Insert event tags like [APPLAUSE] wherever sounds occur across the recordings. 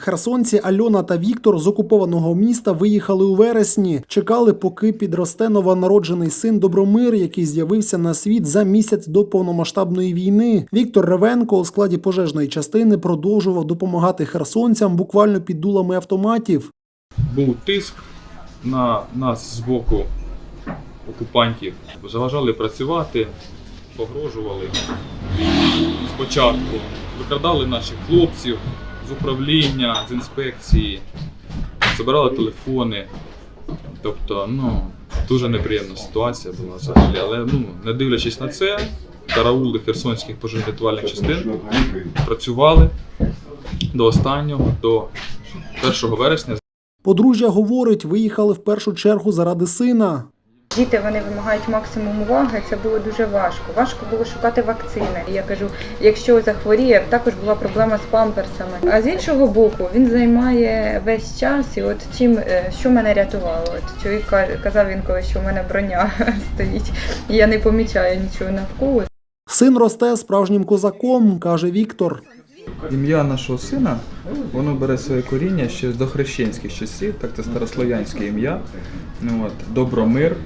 Херсонці Альона та Віктор з окупованого міста виїхали у вересні. Чекали, поки підросте новонароджений син Добромир, який з'явився на світ за місяць до повномасштабної війни. Віктор Ревенко у складі пожежної частини продовжував допомагати херсонцям буквально під дулами автоматів. був тиск на нас з боку окупантів. Заважали працювати, погрожували спочатку, викрадали наших хлопців з управління, з інспекції, забирали телефони. Тобто, ну, дуже неприємна ситуація була взагалі. Але ну, не дивлячись на це, караули херсонських пожежно-рятувальних частин працювали до останнього, до 1 вересня Подружжя говорить, виїхали в першу чергу заради сина. Діти вони вимагають максимум уваги. Це було дуже важко. Важко було шукати вакцини. Я кажу, якщо захворіє, також була проблема з памперсами. А з іншого боку, він займає весь час. І от чим е, що мене рятувало? От чоловік каже- казав він коли, що в мене броня [LAUGHS] стоїть, і я не помічаю нічого навколо. Син росте справжнім козаком, каже Віктор. Ім'я нашого сина воно бере своє коріння ще з дохрещенських часів, так це старослов'янське ім'я. Ну, от, Добромир.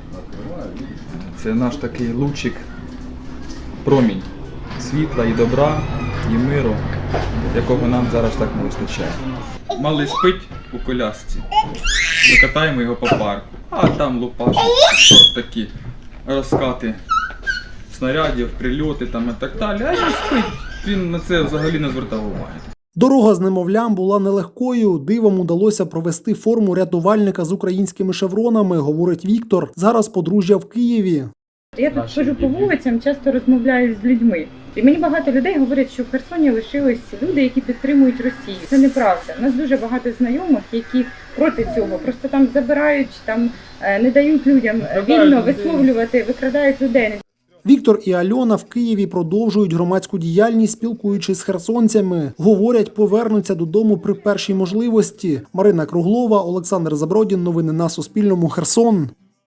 Це наш такий лучик, промінь світла і добра, і миру, якого нам зараз так не вистачає. Малий спить у колясці. Ми катаємо його по парку, а там лупаш такі розкати снарядів, прильоти там і так далі. А він спить. Він на це взагалі не звертав уваги. Дорога з немовлям була нелегкою. Дивом удалося провести форму рятувальника з українськими шевронами, говорить Віктор. Зараз подружжя в Києві. Я тут хожу по вулицям, часто розмовляю з людьми. І мені багато людей говорять, що в Херсоні лишились люди, які підтримують Росію. Це неправда. У нас дуже багато знайомих, які проти цього. Просто там забирають, там е, не дають людям вільно висловлювати, викрадають людей. Віктор і Альона в Києві продовжують громадську діяльність, спілкуючись з херсонцями. Говорять, повернуться додому при першій можливості. Марина Круглова, Олександр Забродін. Новини на Суспільному. Херсон.